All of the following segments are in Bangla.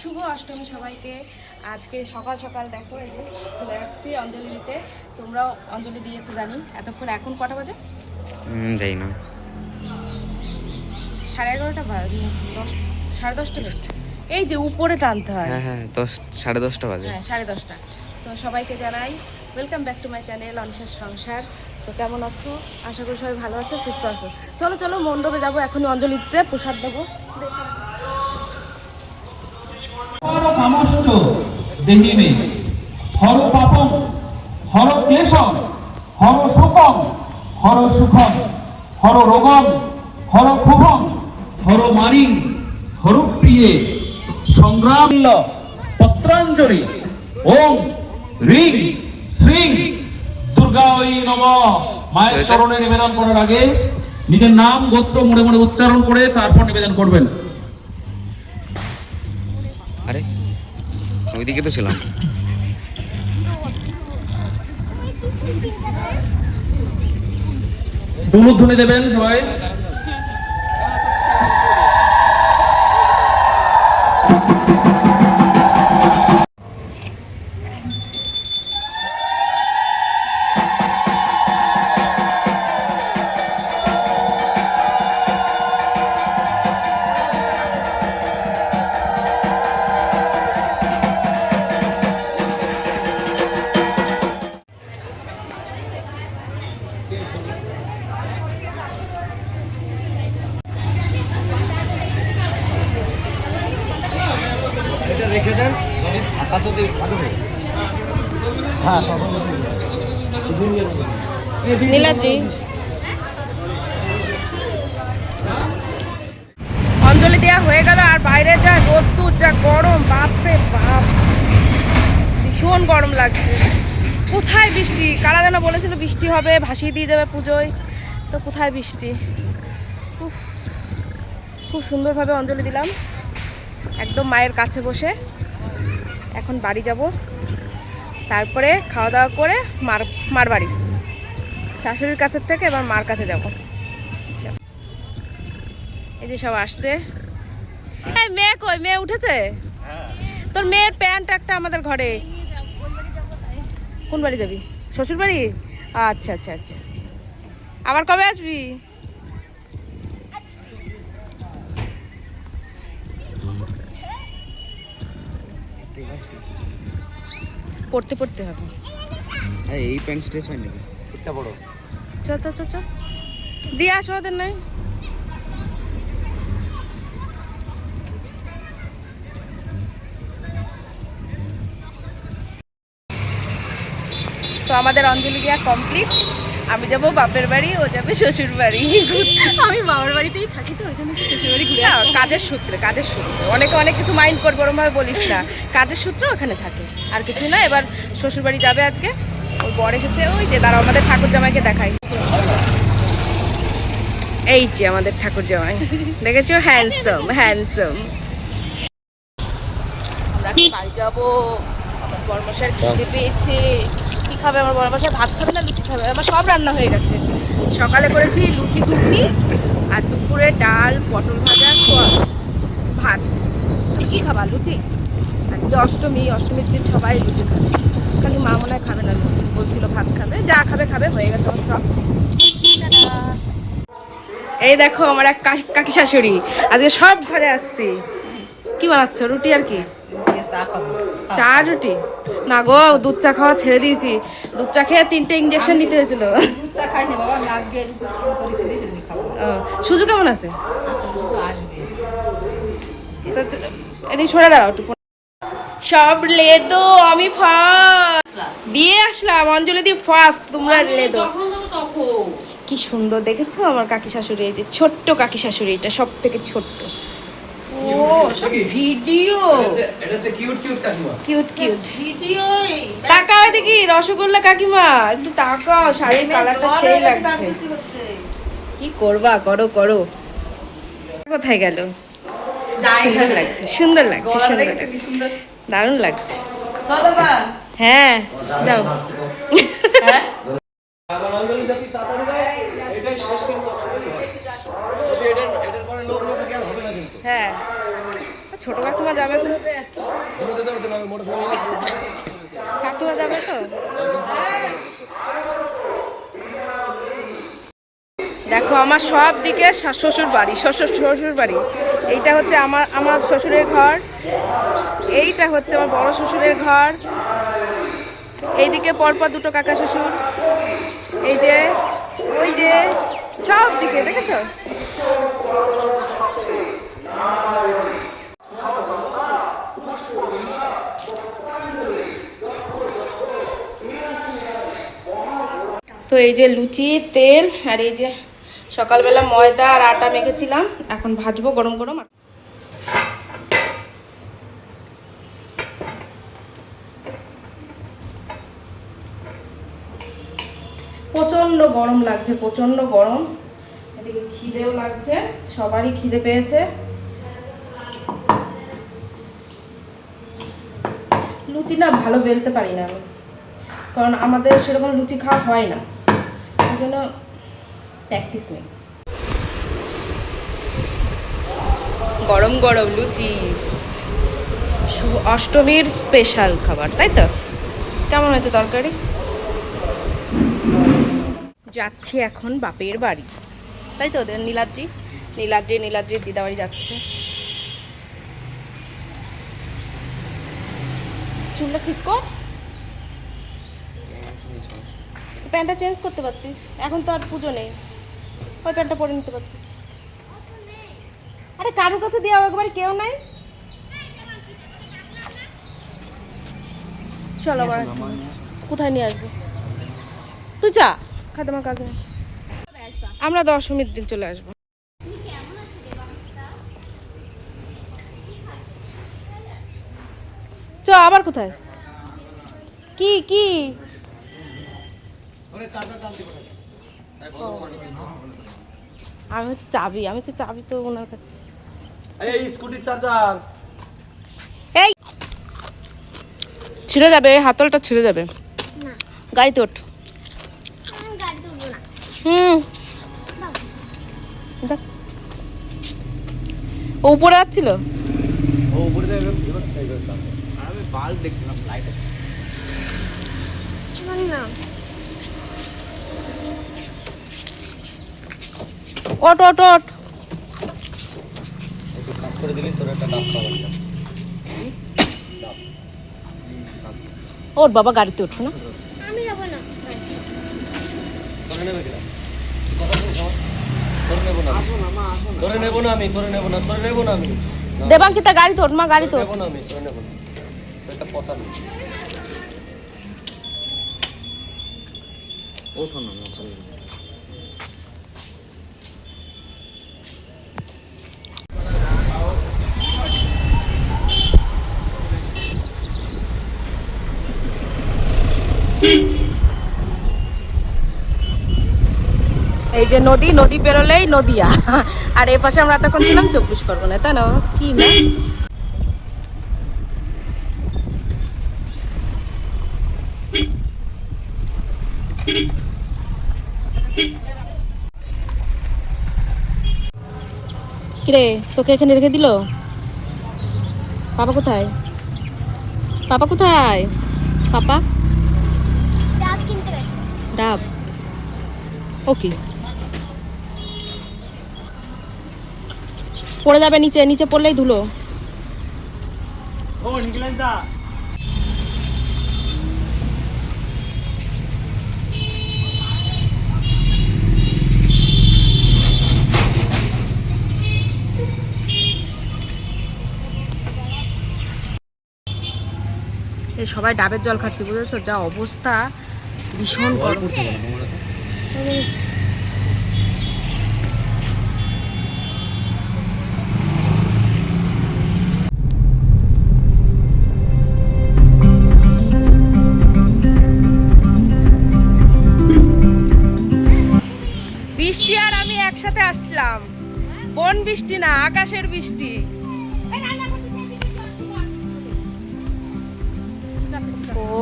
শুভ অষ্টমী সবাইকে। আজকে সকাল সকাল দেখো এই যে চলে যাচ্ছি অঞ্জলি দিতে। তোমরাও অঞ্জলি দিয়েছ জানি। এতক্ষণ এখন কটা বাজে? যাই না। সাড়ে এগারোটা বাজে দশ সাড়ে দশটা এই যে উপরে টানতে হয়। হ্যাঁ হ্যাঁ দশ সাড়ে দশটা বাজে। হ্যাঁ সাড়ে দশটা। তো সবাইকে জানাই welcome back to my channel অনিশার সংসার। তো কেমন আছো? আশা করি সবাই ভালো আছো সুস্থ আছো। চলো চলো মণ্ডপে যাব এখনই অঞ্জলি দিতে প্রসাদ দেবো। কামশ্চ হর পাপম হর ক্লেশম হর শোকম হর সুখম হর রোগম হর ক্ষোভম হর মারিং হর প্রিয়ে। সংগ্রাম পত্রাঞ্জলি। ওম রিং শ্রীং। দুর্গা ওই নম। মায়ের চরণে নিবেদন করার আগে নিজের নাম গোত্র মনে মনে উচ্চারণ করে তারপর নিবেদন করবেন আরে ওইদিকে তো ছিলাম। দুলুধ্বনি দেবেন সবাই। নীলাদ্রি। অঞ্জলি দেওয়া হয়ে গেল আর বাইরে যা রোদ্দুর যা গরম বাপরে বাপ। ভীষণ গরম লাগছে। কোথায় বৃষ্টি? কারা যেন বলেছিল বৃষ্টি হবে ভাসিয়ে দিয়ে যাবে পুজোয়। তো কোথায় বৃষ্টি? উফ, খুব সুন্দরভাবে অঞ্জলি দিলাম। একদম মায়ের কাছে বসে। এখন বাড়ি যাব। তারপরে খাওয়া দাওয়া করে মার মার বাড়ি। শাশুড়ির কাছের থেকে এবার মার কাছে যাব। এই যে সব আসছে। মেয়ে কই? মেয়ে উঠেছে? তোর মেয়ের প্যান্ট একটা আমাদের ঘরে। কোন বাড়ি যাবি? শ্বশুর বাড়ি আচ্ছা আচ্ছা আচ্ছা। আবার কবে আসবি? পড়তে পড়তে হবে। আরে এই প্যান্ট স্ট্রেচ হয়নি এটা বড়। চ চ চ চ। দিয়ে আসো ওদের নাই। তো আমাদের অঞ্জলি দেওয়া কমপ্লিট আমি যাব বাপের বাড়ি ও যাবে শ্বশুর বাড়ি। আমি বাবার বাড়িতেই থাকি তো ওই জন্য শ্বশুর বাড়ি ঘুরে কাজের সূত্রে কাজের সূত্রে। অনেকে অনেক কিছু মাইন্ড করব ওরমভাবে বলিস না। কাজের সূত্রে ওখানে থাকে। আর কিছু না এবার শ্বশুর বাড়ি যাবে আজকে। ওর বর এসেছে ওই যে দাঁড়াও আমাদের ঠাকুর জামাইকে দেখাই। এই যে আমাদের ঠাকুর জামাই দেখেছ? হ্যান্ডসাম হ্যান্ডসাম আমরা কি বাড়ি যাব। আমার বরমশার খিদে পেয়েছে। খাবে, আমার বরমশাই ভাত খাবে না, লুচি খাবে, আমার সব রান্না হয়ে গেছে। সকালে করেছি লুচি ঘুগনি আর দুপুরে ডাল, পটল ভাজা ভাত। তুমি কি খাবা, লুচি? আজকে অষ্টমী, অষ্টমীর দিন সবাই লুচি খাবে। খালি মা মনে হয় খাবে না লুচি। বলছিল ভাত খাবে, যা খাবে খাবে, হয়ে গেছে আমার সব। এই দেখো, আমার এক কাকি শাশুড়ি আজকে সব ঘরে আসছি। কি বানাচ্ছ, রুটি আর কি? চা রুটি? না গো দুধ চা খাওয়া ছেড়ে দিয়েছি। দুধ চা খেয়ে তিনটে ইঞ্জেকশন নিতে হয়েছিল। সুজু কেমন আছে? তো, এদিকে সরে দাঁড়াও একটু। সব লেদো আমি ফার্স্ট দিয়ে আসলাম অঞ্জলি দি ফার্স্ট তোমরা লেদো। কি সুন্দর দেখেছ আমার কাকি শাশুড়ি এই যে ছোট্ট কাকি শাশুড়ি এটা সব থেকে ছোট্ট। ও ভিডিও কিউট কিউট ভিডিও তাকাও দেখি রসগোল্লা কাকিমা। একটু তাকাও শাড়ির কালারটা সেই লাগছে। কি করবা? করো করো। কোথায় গেল? সুন্দর লাগছে সুন্দর লাগছে সুন্দর দারুণ লাগছে। হ্যাঁ যাও। হ্যাঁ। ছোট কাকিমা যাবে তো? কাকিমা যাবে তো? দেখো, আমার সব দিকে শ্বশুর বাড়ি, শ্বশুর শ্বশুর বাড়ি। এইটা হচ্ছে আমার আমার শ্বশুরের ঘর। এইটা হচ্ছে আমার বড় শ্বশুরের ঘর। এইদিকে পরপর দুটো কাকা শ্বশুর। এই যে, ওই যে, সব দিকে, দেখেছ? তো এই যে লুচি, তেল আর এই যে সকালবেলা ময়দা আর আটা মেখেছিলাম। এখন ভাজবো গরম গরম প্রচণ্ড গরম লাগছে, প্রচণ্ড গরম। এদিকে খিদেও লাগছে, সবারই খিদে পেয়েছে। লুচি না ভালো বেলতে পারি না আমি। কারণ আমাদের সেরকম লুচি খাওয়া হয় না। ওই জন্য প্র্যাকটিস নেই। গরম গরম লুচি। শুভ অষ্টমীর স্পেশাল খাবার, তাই তো? কেমন হয়েছে তরকারি? যাচ্ছি এখন বাপের বাড়ি। তাই তো ওদের নীলাদ্রি? নীলাদ্রি, নীলাদ্রির দিদাবাড়ি যাচ্ছে। চুলটা ঠিক কর। প্যান্টটা চেঞ্জ করতে পারতিস। এখন তো আর পুজো নেই। ওই প্যান্টটা পরে নিতে পারতিস। আরে কারোর কাছে দেওয়া একবারে কেউ নাই? চলো আবার কোথায় নিয়ে আসব? তুই যা। খাতে আমার আমরা দশমীর দিন চলে আসব। চ আবার কোথায়? কি কি? আমি হচ্ছে চাবি আমি তো চাবি তো ওনার কাছে। এই স্কুটির চার্জার। এই! ছিঁড়ে যাবে এই হাতলটা ছিঁড়ে যাবে। গাড়িতে ওঠ। হুম। দেখ উপরে যাচ্ছিল? ও উপরে বাল্ব দেখছিলাম লাইট আছে ওট ওট ওট একটু কাজ করে দিলি তোর একটা ডাব পাওয়া যাবে ওর বাবা গাড়িতে উঠছো না? তোরে নেব না আসো না মা আসো না। তোরে নেব না আমি তোরে নেব না নেব না আমি। দেবাঙ্কিতা গাড়িতে ওঠ মা গাড়িতে তোরে ওঠ। নেব না আমি তোরে নেব না এই যে নদী নদী পেরোলেই নদিয়া। আর এই পাশে আমরা তখন ছিলাম চব্বিশ পরগনা তাই না? কি না? কিরে তোকে এখানে রেখে দিল? পাপা কোথায়? পাপা কোথায়? পাপা? ডাব ওকে। পড়ে যাবে নিচে নিচে পড়লেই ধুলো। ও নিখিলেশ দা। সবাই ডাবের জল খাচ্ছে, বুঝেছ? যা অবস্থা, ভীষণ বৃষ্টি আর আমি একসাথে আসলাম। বন বৃষ্টি না, আকাশের বৃষ্টি। ও।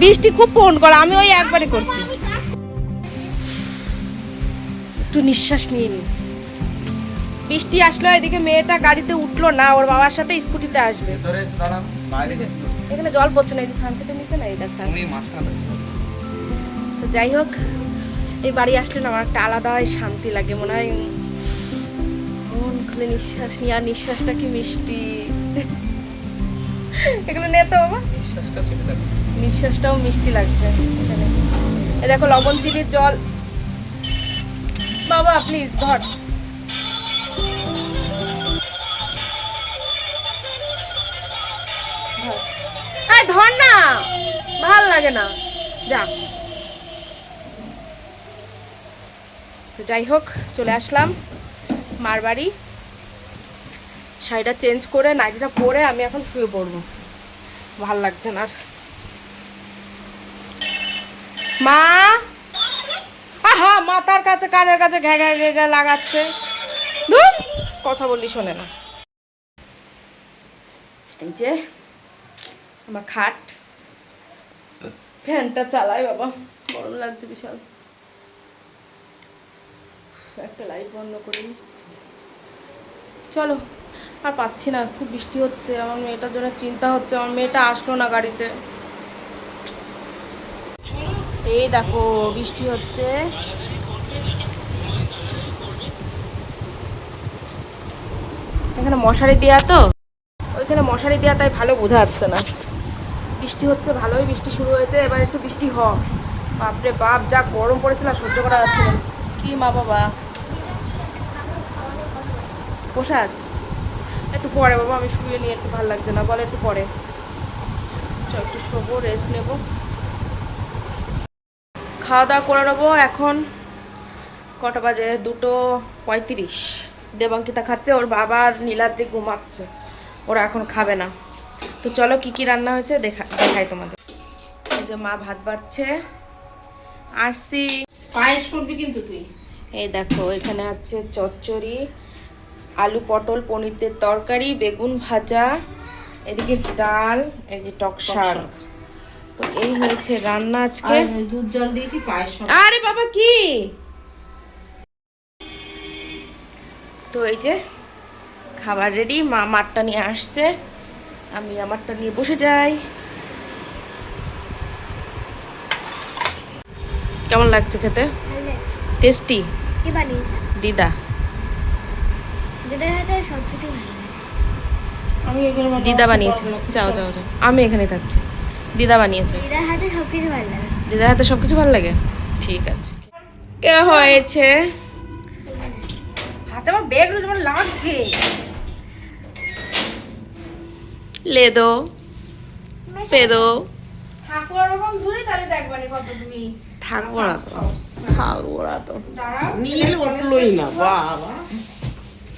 বৃষ্টি খুব ফোন করে আমি ওই একবারে করছি। একটু নিঃশ্বাস নিয়ে নি বৃষ্টি আসলো এদিকে মেয়েটা গাড়িতে উঠল না ওর বাবার সাথে স্কুটিতে আসবে। ভেতরে এসে দাঁড়ান বাইরে এখানে জল পড়ছে না এই সানসেটের নিচে না এই দেখ। মাঝখানে তো যাই হোক এই বাড়ি আসলে না আমার একটা আলাদাই শান্তি লাগে মনে হয় মন খুলে নিঃশ্বাস নিয়ে আর নিঃশ্বাসটা কি মিষ্টি। এগুলো নে তো বাবা। নিঃশ্বাসটাও মিষ্টি লাগছে। এই দেখো লবণ চিনির জল। বাবা প্লিজ ধর। ধর। ধর না। ভালো লাগে না। যা। তো যাই হোক চলে আসলাম মার বাড়ি। শাড়িটা চেঞ্জ করে নাইটিটা পরে আমি এখন শুয়ে পড়ব। ভালো লাগছে না আর। মা! আহা মাথার কাছে কানের কাছে ঘ্যা ঘ্যা ঘ্যা ঘ্যা লাগাচ্ছে। ধুর, কথা বললি শোনে না। এই যে আমার খাট। ফ্যানটা চালাই বাবা। গরম লাগছে বিশাল। একটা লাইট বন্ধ করি চলো। আর পাচ্ছি না, খুব বৃষ্টি হচ্ছে, আমার মেয়েটার জন্য চিন্তা হচ্ছে, আমার মেয়েটা আসলো না গাড়িতে। এই দেখো, বৃষ্টি হচ্ছে। এখানে মশারি দেওয়া তো, ওইখানে মশারি দেওয়া তাই ভালো বোঝা যাচ্ছে না। বৃষ্টি হচ্ছে ভালোই, বৃষ্টি শুরু হয়েছে, এবার একটু বৃষ্টি হ বাপরে বাপ, যা গরম পড়েছিল আর সহ্য করা যাচ্ছিল না। কি মা বাবা। প্রসাদ একটু পরে বাবা আমি শুয়ে নিয়ে একটু ভালো লাগছে না। বলে একটু পরে। চল একটু শোবো রেস্ট নেব। খাওয়া দাওয়া করে নেব এখন কটা বাজে? দুটো পঁয়ত্রিশ। দেবাঙ্কিতা খাচ্ছে ওর বাবা আর নীলাদ্রি ঘুমাচ্ছে। ওরা এখন খাবে না। তো চলো কি কি রান্না হয়েছে দেখা দেখাই তোমাদের। এই যে মা ভাত বাড়ছে। আসছি। পায়েস করবি কিন্তু তুই। এই দেখো এখানে আছে চচ্চড়ি আলু পটল পনিরের তরকারি বেগুন ভাজা এদিকে ডাল এই যে টক শাক। তো এই হয়েছে রান্না আজকে। আর দুধ জল দিয়েছি পায়েস আরে বাবা কি? তো এই যে খাবার রেডি মা মারটা নিয়ে আসছে। আমি আমারটা নিয়ে বসে যাই। কেমন লাগছে খেতে? টেস্টি কি বানিয়েছে? দিদা। যেটা হাতে সব কিছু ভালো আমি এগুলো দিদা বানিয়েছে। যাও যাও যাও। আমি এখানে থাকছি। দিদা বানিয়েছে। দিদার হাতে সব কিছু ভালো লাগে। দিদার হাতে সব কিছু ভালো লাগে? ঠিক আছে। কে হয়েছে? হাতে আমার ব্যাগ রয়েছে লাগছে। লেদো পেদো দূরে তাহলে দেখবানি কত তুমি। থাকব তো। নীল উঠলোই না বাবা।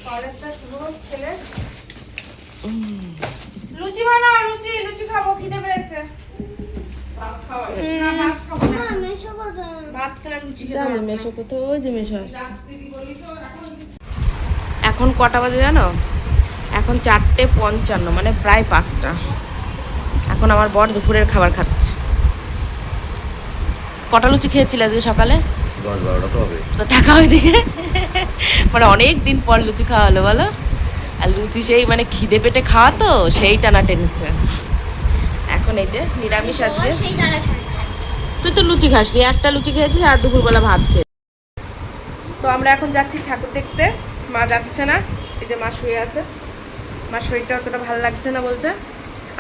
কলেজটা শুরু। লুচি বানাও লুচি লুচি খাব খিদে পেয়েছে। এখন কটা বাজে জানো? এখন চারটে পঞ্চান্ন মানে প্রায় পাঁচটা। এখন আমার বর দুপুরের খাবার খাচ্ছে। কটা লুচি খেয়েছিলে আজকে সকালে? দশ বারোটা তো হবে। তো থাকা ওইদিকে মানে অনেক দিন পর লুচি খাওয়া হলো বলো? আর লুচি সেই মানে খিদে পেটে খাওয়া তো সেই টানা টেনেছে এখন এই যে নিরামিষ আজকে। তুই তো লুচি খাসনি একটা লুচি খেয়েছিস আর দুপুরবেলা ভাত খেয়ে। তো আমরা এখন যাচ্ছি ঠাকুর দেখতে। মা যাচ্ছে না এই যে মা শুয়ে আছে। মা শরীরটা অতটা ভালো লাগছে না বলছে।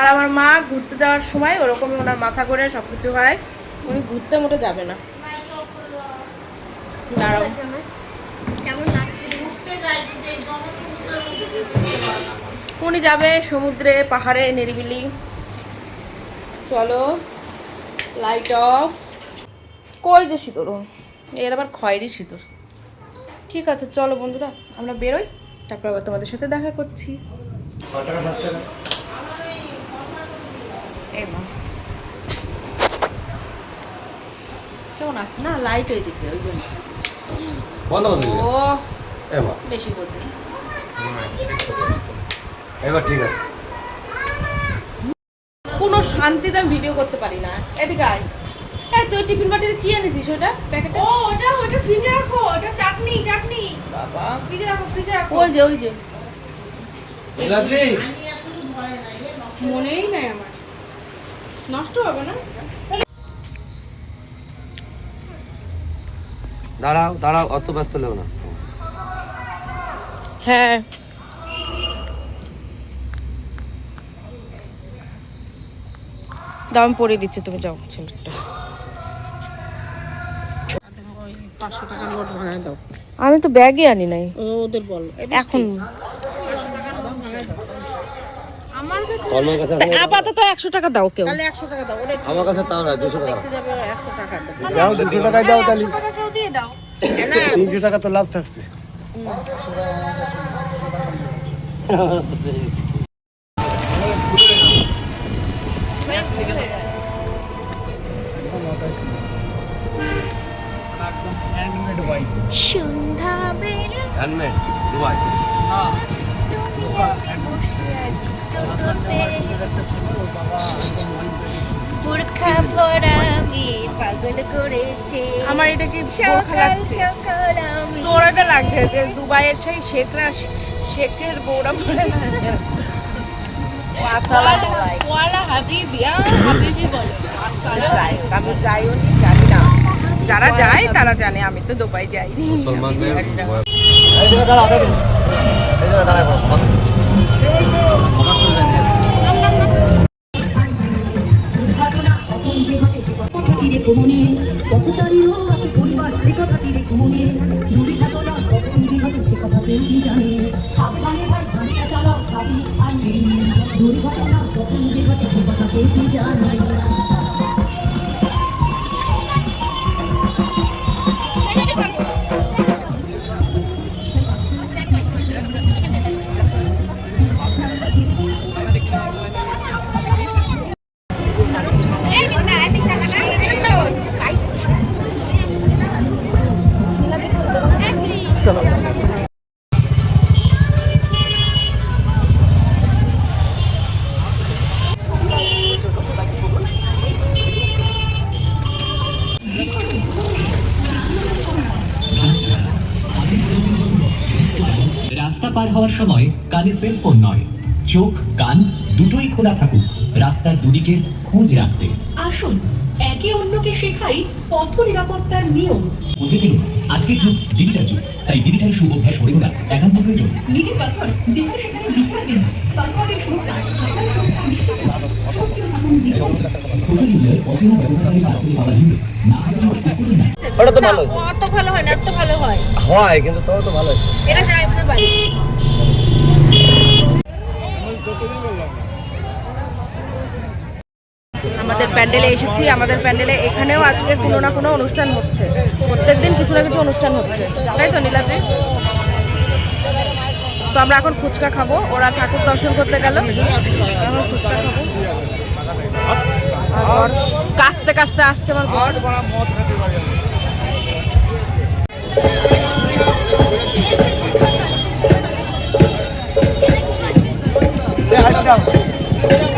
আর আমার মা ঘুরতে যাওয়ার সময় ওরকমই ওনার মাথা করে সব কিছু হয়। উনি ঘুরতে মোটে যাবে না। দাঁড়াও। উনি যাবে? সমুদ্রে পাহাড়ে নিরিবিলি। চলো লাইট অফ কই যে সিঁদুর? এর আবার খয়েরি সিঁদুর। ঠিক আছে চলো বন্ধুরা আমরা বেরোই। তারপর আবার তোমাদের সাথে দেখা করছি। ছ টাকা সাত টাকা এই কেমন আছে? না লাইট ওই দিকে ওই জন্য বন্ধ করে ও এবার। বেশি বোঝে এবার ঠিক আছে। কোনো শান্তিতে আমি ভিডিও করতে পারি না। এদিকে আয়। এই তুই টিফিন বাটিতে কি এনেছিস ওটা প্যাকেটে? ও ওটা ওটা ফ্রিজে রাখো। ওটা চাটনি চাটনি। বাবা। ফ্রিজে রাখো ফ্রিজে রাখো। ওই যে ওই যে। মনেই নাই আমার। নষ্ট হবে না? দাঁড়াও দাঁড়াও অত ব্যস্ত লেও না। হ্যাঁ। দাম পরে দিচ্ছে তুমি যাও ছেলেটা। আমি তো ব্যাগই আনি নাই। ওদের বল। এখন আমার কাছে আপাতত টাকা দাও কেউ। তাহলে টাকা দাও আমার কাছে তাও না দুশো টাকা দেখতে যাবে একশো টাকা দাও। দাও দুশো টাকায় দাও তাহলে। টাকা কেউ দিয়ে দাও। তিনশো টাকা তো লাভ থাকছে। সন্ধ্যা বেলা হ্যান্ডমেড দুবাই বসে আছি টোটোতে বোরখা পরা মেয়ে পাগল করেছে আমার এটা কি বোরখা লাগছে সকাল আমি লাগছে যে দুবাইয়ের সেই শেখরা শেখের বউরা বলে না ওয়ালা হাবিবি হাবিবি বলে আমি যাইও নি জানি না যারা যায় তারা জানে আমি তো দুবাই যাইনি মুসলমানদের পথচারীরও আছে পরিবার এ কথা তীরে। হওয়ার সময় কানে সেলফোন নয়। চোখ কান দুটোই খোলা থাকুক। রাস্তার দুদিকের খোঁজ রাখতে। আসুন একে অন্যকে শেখাই পথ নিরাপত্তার নিয়ম। প্রতিদিন আজকের যুগ ডিজিটাল যুগ। তাই ডিজিটাল সুঅভ্যাস গড়ে তোলা একান্ত প্রয়োজন। নিজের পাসওয়ার্ড যেখানে সেখানে দিন পাসওয়ার্ডের সুরক্ষা ওটা তো ভালো হয় না এত ভালো হয়। হয় কিন্তু তো ভালো এটা যাই বুঝতে পারি আমাদের প্যান্ডেলে এসেছি, আমাদের প্যান্ডেলে এখানেও আজকে কোনো না কোনো অনুষ্ঠান হচ্ছে। প্রত্যেকদিন কিছু না কিছু অনুষ্ঠান হচ্ছে। তাই তো, নীলাদ্রি? তো আমরা এখন ফুচকা খাব, ওরা ঠাকুর দর্শন করতে গেল। এখন ফুচকা খাব। আর কাস্তে কাস্তে আসতে আমার এই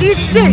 দিচ্ছি